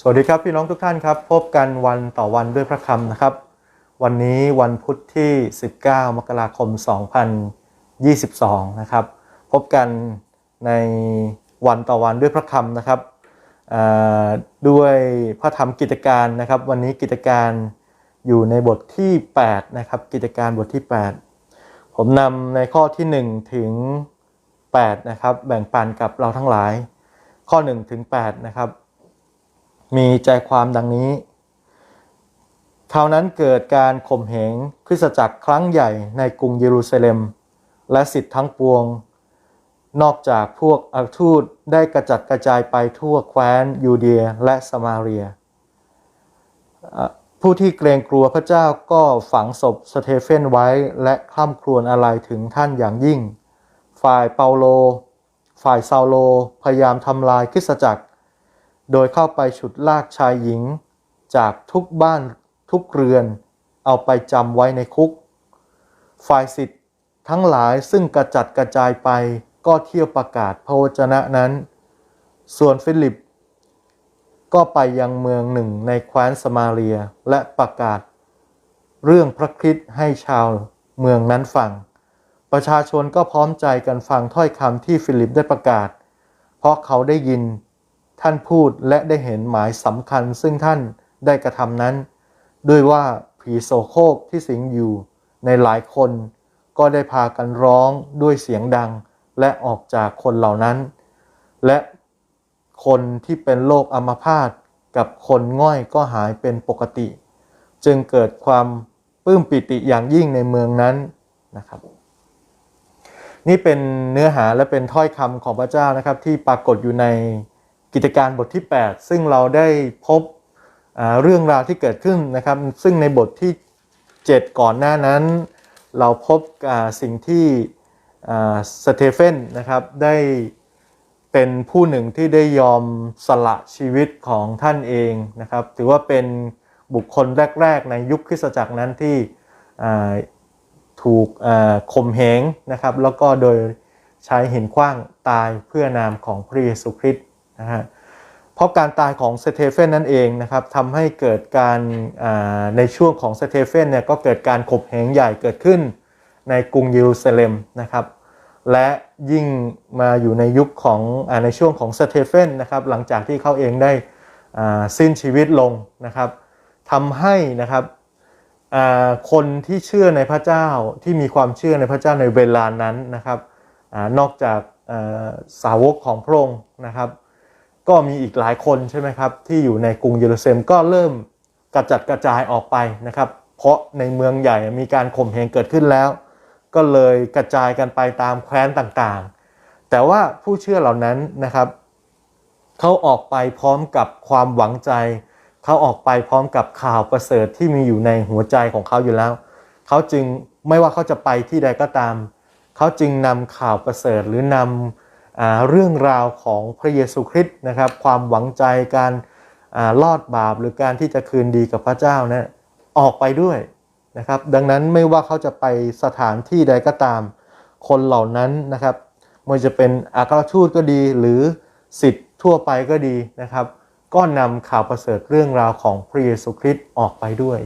สวัสดีครับพี่น้องทุกท่านครับ พบกันวันต่อวันด้วยพระคำนะครับ วันนี้วันพุธที่ 19 มกราคม 2022 นะครับ พบกันในวันต่อวันด้วยพระคำนะครับด้วยพระธรรมกิจการนะครับ วันนี้กิจการอยู่ในบทที่ 8 นะครับ กิจการบทที่ 8 ผมนำในข้อที่ 1 ถึง 8 นะครับ แบ่งปันกับเราทั้งหลาย ข้อ 1 ถึง 8 นะครับ มีใจความดังนี้คราวนั้นเกิดการข่มเหงคริสตจักรครั้งใหญ่ในกรุงเยรูซาเล็ม และสิทธิ์ทั้งปวง นอกจากพวกอัครทูตได้กระจัดกระจายไปทั่วแคว้นยูเดียและสมาเรีย ผู้ที่เกรงกลัวพระเจ้าก็ฝังศพสเตเฟนไว้และคร่ำครวญอะไรถึงท่านอย่างยิ่ง ฝ่ายเปาโล ฝ่ายซาโล พยายามทำลายคริสตจักร โดยเข้าไปฉุดลากชายหญิง จากทุกบ้านทุกเรือน เอาไปจำไว้ในคุก ฝ่ายสิทธิ์ทั้งหลายซึ่งกระจัดกระจายไปก็เที่ยวประกาศพระวจนะนั้น ส่วนฟิลิป ก็ไปยังเมืองหนึ่งในแคว้นสมาเรียและประกาศ เรื่องพระคริสต์ให้ชาวเมืองนั้นฟัง ประชาชนก็พร้อมใจกันฟังถ้อยคำที่ฟิลิปได้ประกาศ เพราะเขาได้ยิน ท่านพูดและได้เห็นหมายสำคัญซึ่งท่านได้กระทำนั้น ด้วยว่าผีโสโครกที่สิงอยู่ในหลายคนก็ได้พากันร้องด้วยเสียงดังและออกจากคนเหล่านั้น และคนที่เป็นโรคอัมพาตกับคนง่อยก็หายเป็นปกติ จึงเกิดความปลื้มปิติอย่างยิ่งในเมืองนั้นนะครับ นี่เป็นเนื้อหาและเป็นถ้อยคำของพระเจ้านะครับที่ปรากฏอยู่ใน กิจการบทที่ 8 ซึ่งเราได้พบเรื่องราวที่เกิดขึ้นนะครับ ซึ่งในบทที่ 7 ก่อนหน้านั้น เราพบสิ่งที่สเตเฟนนะครับได้เป็นผู้หนึ่งที่ได้ยอมสละชีวิตของท่านเองนะครับ ถือว่าเป็นบุคคลแรก ๆ ในยุคคริสตจักรนั้นที่ถูกข่มเหงนะครับ แล้วก็โดยใช้หินขว้างตายเพื่อนามของพระเยซูคริสต์ นะฮะเพราะการตายของสเตเฟนนั่นเองนะครับทำให้เกิดการในช่วงของสเตเฟนเนี่ยก็เกิดการข่มเหงใหญ่เกิดขึ้นในกรุงเยรูซาเล็มนะครับ และยิ่งมาอยู่ในยุคของอในช่วงของสเตเฟนนะครับ หลังจากที่เขาเองได้สิ้นชีวิตลงนะครับทำให้นะครับคนที่เชื่อในพระเจ้าที่มีความเชื่อในพระเจ้าในเวลานั้นนะครับอนอกจากสาวกของพระองค์นะครับ ก็มีอีกหลายคนใช่ไหมครับ ที่อยู่ในกรุงเยรูซาเล็มก็เริ่มกระจัดกระจายออกไปนะครับ เพราะในเมืองใหญ่มีการข่มเหงเกิดขึ้นแล้ว ก็เลยกระจายกันไปตามแคว้นต่างๆ แต่ว่าผู้เชื่อเหล่านั้นนะครับเขาออกไปพร้อมกับความหวังใจเขาออกไปพร้อมกับข่าวประเสริฐที่มีอยู่ในหัวใจของเขาอยู่แล้วเขาจึงไม่ว่าเขาจะไปที่ใดก็ตามเขาจึงนำข่าวประเสริฐหรือนำอ่า เรื่องราวของพระเยซูคริสต์นะครับ ความหวังใจการอารอดบาปหรือการที่จะคืนดีกับพระเจ้านะออกไปด้วยนะครับ ดังนั้นไม่ว่าเขาจะไปสถานที่ใดก็ตามคนเหล่านั้นนะครับไม่ว่าจะเป็นอัครทูตก็ดีหรือสิทธิ์ทั่วไปก็ดีนะครับ ก็นำข่าวประเสริฐเรื่องราวของพระเยซูคริสต์ออกไปด้วย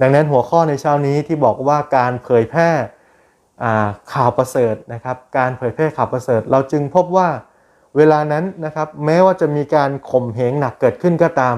ดังนั้นหัวข้อในเช้านี้ที่บอกว่าการเผยแพร่ ข่าวประเสริฐนะครับ การเผยแพร่ข่าวประเสริฐ เราจึงพบว่าเวลานั้นนะครับแม้ว่าจะมีการข่มเหงหนักเกิดขึ้นก็ตาม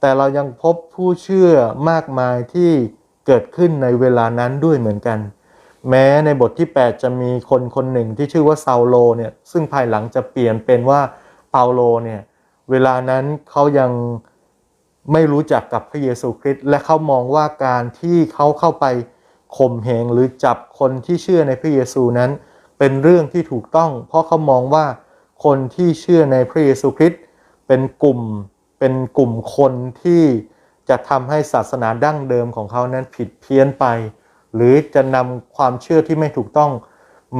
แต่เรายังพบผู้เชื่อมากมายที่เกิดขึ้นในเวลานั้นด้วยเหมือนกัน แม้ในบทที่ 8 จะมีคนคนหนึ่งที่ชื่อว่าซาโลเนี่ยซึ่งภายหลังจะเปลี่ยนเป็นว่าเปาโลเนี่ยเวลานั้นเขายังไม่รู้จักกับพระเยซูคริสต์และเขามองว่าการที่เขาเข้าไป ข่มเหงหรือจับคนที่เชื่อในพระเยซูนั้น เป็นเรื่องที่ถูกต้อง เพราะเขามองว่าคนที่เชื่อในพระเยซูคริสต์เป็นกลุ่มเป็นกลุ่มคนที่จะทำให้ศาสนาดั้งเดิมของเขานั้นผิดเพี้ยนไป หรือจะนำความเชื่อที่ไม่ถูกต้อง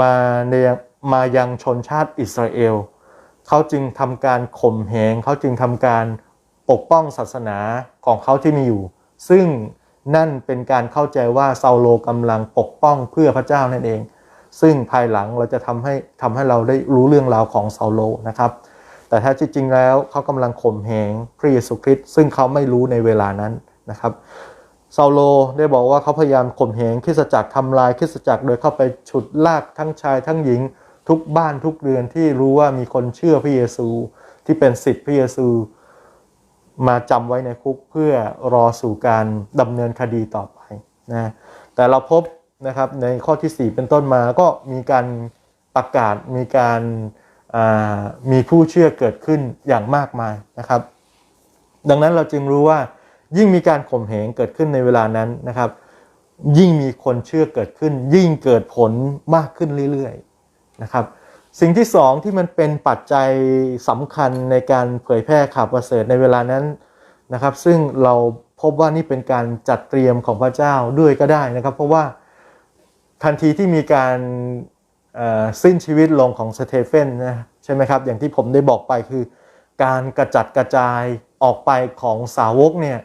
มาในมายังชนชาติอิสราเอล เขาจึงทำการข่มเหงเขาจึงทำการปกป้องศาสนาของเขาที่มีอยู่ ซึ่ง นั่นเป็นการเข้าใจว่าซาโลกำลังปกป้องเพื่อพระเจ้านั่นเอง ซึ่งภายหลังเราจะทำให้ทำให้เราได้รู้เรื่องราวของซาโลนะครับ แต่แท้จริงแล้วเขากำลังข่มเหงพระเยซูคริสต์ซึ่งเขาไม่รู้ในเวลานั้นนะครับซาโลได้บอกว่าเขาพยายามข่มเหงคริสจักรทำลายคริสจักร โดยเข้าไปฉุดลากทั้งชายทั้งหญิงทุกบ้านทุกเรือนที่รู้ว่ามีคนเชื่อพระเยซูที่เป็นสิทธิพระเยซู มาจำไว้ในคุกเพื่อรอสู่การดำเนินคดีต่อไปนะแต่เราพบนะครับในข้อที่ 4 เป็นต้นมาก็มีการประกาศมีการอ่ามีผู้เชื่อเกิดขึ้นอย่างมากมายนะครับ ดังนั้นเราจึงรู้ว่ายิ่งมีการข่มเหงเกิดขึ้นในเวลานั้นนะครับ ยิ่งมีคนเชื่อเกิดขึ้น ยิ่งเกิดผลมากขึ้นเรื่อยๆนะครับ สิ่งที่สองที่มันเป็นปัจจัยสำคัญในการเผยแพร่ข่าวประเสริฐในเวลานั้นนะครับ ซึ่งเราพบว่านี่เป็นการจัดเตรียมของพระเจ้าด้วยก็ได้นะครับ เพราะว่าทันทีที่มีการสิ้นชีวิตลงของสเตเฟนนะใช่ไหมครับ อย่างที่ผมได้บอกไปคือ การกระจัดกระจายออกไปของสาวกเนี่ย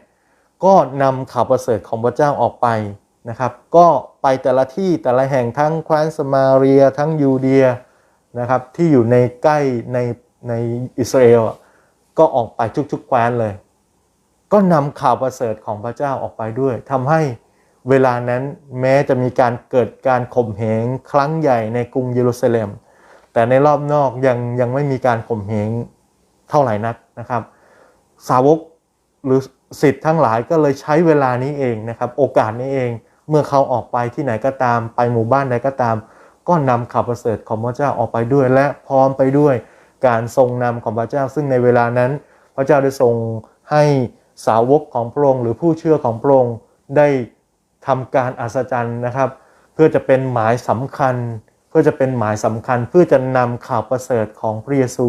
ก็นำข่าวประเสริฐของพระเจ้าออกไปนะครับ ก็ไปแต่ละที่แต่ละแห่งทั้งแคว้นสมาเรีย ทั้งยูเดีย นะครับที่อยู่ในใกล้ในในอิสราเอลก็ออกไปทุกๆแคว้นเลย ก็นำข่าวประเสริฐของพระเจ้าออกไปด้วยทำให้เวลานั้นแม้จะมีการเกิดการข่มเหงครั้งใหญ่ในกรุงเยรูซาเล็ม แต่ในรอบนอกยังยังไม่มีการข่มเหงเท่าไหร่นักนะครับ สาวกหรือสิทธิ์ทั้งหลายก็เลยใช้เวลานี้เองนะครับ โอกาสนี้เองเมื่อเขาออกไปที่ไหนก็ตามไปหมู่บ้านใดก็ตาม ก็นำข่าวประเสริฐของพระเจ้าออกไปด้วย และพร้อมไปด้วยการทรงนำของพระเจ้า ซึ่งในเวลานั้น พระเจ้าได้ทรงให้สาวกของพระองค์หรือผู้เชื่อของพระองค์ได้ทำการอัศจรรย์นะครับ เพื่อจะเป็นหมายสำคัญ เพื่อจะเป็นหมายสำคัญ เพื่อจะนำข่าวประเสริฐของพระเยซู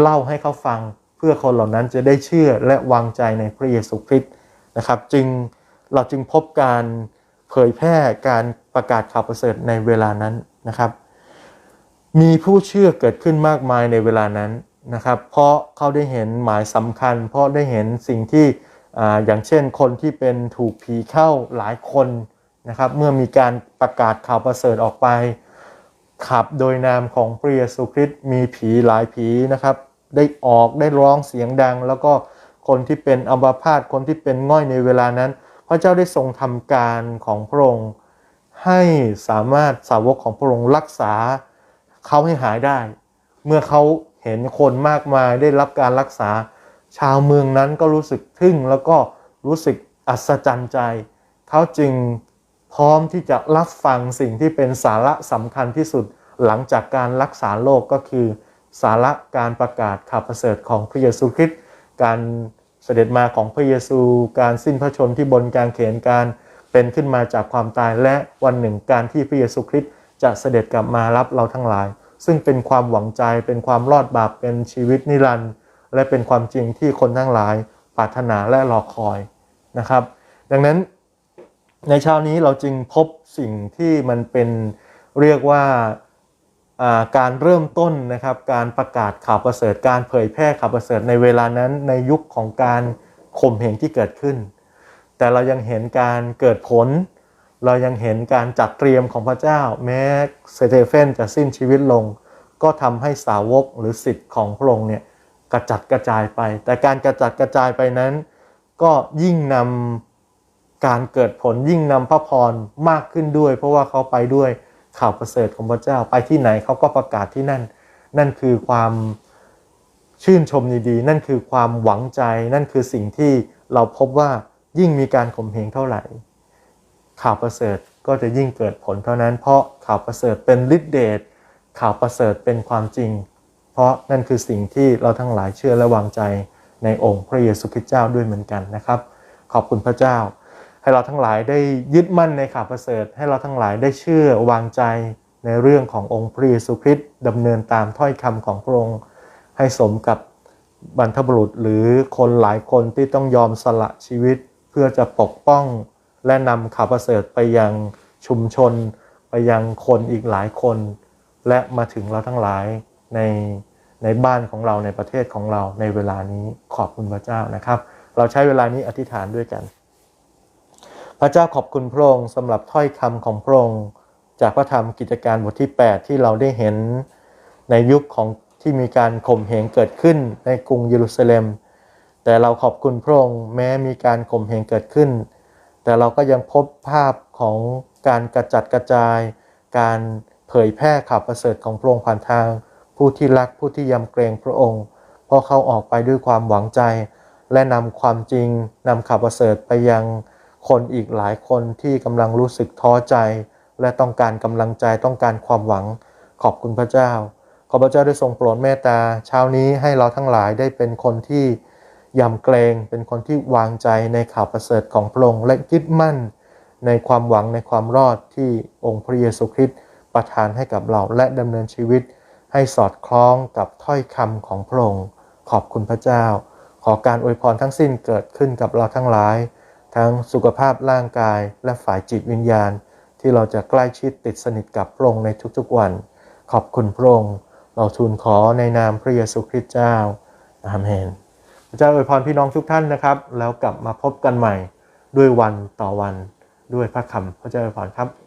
เล่าให้เขาฟัง เพื่อคนเหล่านั้นจะได้เชื่อและวางใจในพระเยซูคริสต์นะครับ จึงเราจึงพบการเผยแพร่การประกาศข่าวประเสริฐในเวลานั้น นะครับ มีผู้เชื่อเกิดขึ้นมากมายในเวลานั้นนะครับ เพราะเขาได้เห็นหมายสำคัญ เพราะได้เห็นสิ่งที่ออย่างเช่นคนที่เป็นถูกผีเข้าหลายคนนะครับ เมื่อมีการประกาศข่าวประเสริฐออกไป ขับโดยนามของพระเยซูคริสต์มีผีหลายผีนะครับ ได้ออกได้ร้องเสียงดัง แล้วก็คนที่เป็นอัมพาตคนที่เป็นง่อยในเวลานั้น พระเจ้าได้ทรงทำการของพระองค์ ให้สามารถสาวกของพระองค์รักษาเขาให้หายได้ เมื่อเขาเห็นคนมากมายได้รับการรักษา ชาวเมืองนั้นก็รู้สึกทึ่งแล้วก็รู้สึกอัศจรรย์ใจ เขาจึงพร้อมที่จะรับฟังสิ่งที่เป็นสาระสำคัญที่สุดหลังจากการรักษาโรคกก็คือ สาระการประกาศข่าวประเสริฐของพระเยซูคริสต์การเสด็จมาของพระเยซู การสิ้นพระชนที่บนกางเขนการ เป็นขึ้นมาจากความตายและวันหนึ่งการที่พระเยซูคริสต์จะเสด็จกลับมารับเราทั้งหลาย ซึ่งเป็นความหวังใจเป็นความรอดบาปเป็นชีวิตนิรันดร์และเป็นความจริงที่คนทั้งหลายปรารถนาและรอคอยนะครับ ดังนั้นในเช้านี้เราจึงพบสิ่งที่มันเป็นเรียกว่าอ่าการเริ่มต้นนะครับการประกาศข่าวประเสริฐการเผยแพร่ข่าวประเสริฐในเวลานั้นในยุคของการข่มเหงที่เกิดขึ้น แต่เรายังเห็นการเกิดผล เรายังเห็นการจัดเตรียมของพระเจ้า แม้สเตเฟนจะสิ้นชีวิตลง ก็ทำให้สาวกหรือสิทธิ์ของพระองค์เนี่ยกระจัดกระจายไป แต่การกระจัดกระจายไปนั้น ก็ยิ่งนำการเกิดผลยิ่งนำพระพรมากขึ้นด้วย เพราะว่าเขาไปด้วยข่าวประเสริฐของพระเจ้าไปที่ไหนเขาก็ประกาศที่นั่น นั่นคือความชื่นชมดีๆ นั่นคือความหวังใจ นั่นคือสิ่งที่เราพบว่า ยิ่งมีการข่มเหงเท่าไหร่ ข่าวประเสริฐก็จะยิ่งเกิดผลเท่านั้น เพราะข่าวประเสริฐเป็นฤทธิเดชข่าวประเสริฐเป็นความจริง เพราะนั่นคือสิ่งที่เราทั้งหลายเชื่อและวางใจในองค์พระเยซูคริสต์เจ้าด้วยเหมือนกันนะครับ ขอบคุณพระเจ้า ให้เราทั้งหลายได้ยึดมั่นในข่าวประเสริฐ ให้เราทั้งหลายได้เชื่อวางใจในเรื่องขององค์พระเยซูคริสต์ดำเนินตามถ้อยคำของพระองค์ให้สมกับบรรพบุรุษหรือคนหลายคนที่ต้องยอมสละชีวิต พื่อจะปกป้องและนำข่าวประเสริฐไปยังชุมชน ไปยังคนอีกหลายคน และมาถึงเราทั้งหลายในในบ้านของเราในประเทศของเราในเวลานี้ขอบคุณพระเจ้านะครับ เราใช้เวลานี้อธิษฐานด้วยกัน พระเจ้าขอบคุณพระองค์สำหรับถ้อยคำของพระองค์จากพระธรรมกิจการบทที่ 8 ที่เราได้เห็นในยุคของทที่มีการข่มเหงเกิดขึ้นในกรุงเยรูซาเล็ม แต่เราขอบคุณพระองค์แม้มีการข่มเหงเกิดขึ้น แต่เราก็ยังพบภาพของการกระจัดกระจาย การเผยแพร่ข่าวประเสริฐของพระองค์ผ่านทาง ผู้ที่รักผู้ที่ยำเกรงพระองค์ เพราะเขาออกไปด้วยความหวังใจ และนำความจริงนำข่าวประเสริฐไปยังคนอีกหลายคนที่กำลังรู้สึกท้อใจ และต้องการกำลังใจต้องการความหวังขอบคุณพระเจ้า ขอพระเจ้าได้ทรงโปรดเมตตาเช้านี้ให้เราทั้งหลายได้เป็นคนที่ ยำเกรงเป็นคนที่วางใจในข่าวประเสริฐของพระองค์และยึดมั่น ในความหวังในความรอดที่องค์พระเยซูคริสต์ประทานให้กับเราและดำเนินชีวิต ให้สอดคล้องกับถ้อยคำของพระองค์ขอบคุณพระเจ้า ขอการอวยพรทั้งสิ้นเกิดขึ้นกับเราทั้งหลาย ทั้งสุขภาพร่างกายและฝ่ายจิตวิญญาณ ที่เราจะใกล้ชิดติดสนิทกับพระองค์ในทุกๆวัน ขอบคุณพระองค์เราทูลขอในนามพระเยซูคริสต์เจ้าอาเมน พระเจ้าอวยพรพี่น้องทุกท่านนะครับ แล้วกลับมาพบกันใหม่ด้วยวันต่อวันด้วยพระคำพระเจ้าอวยพรครับ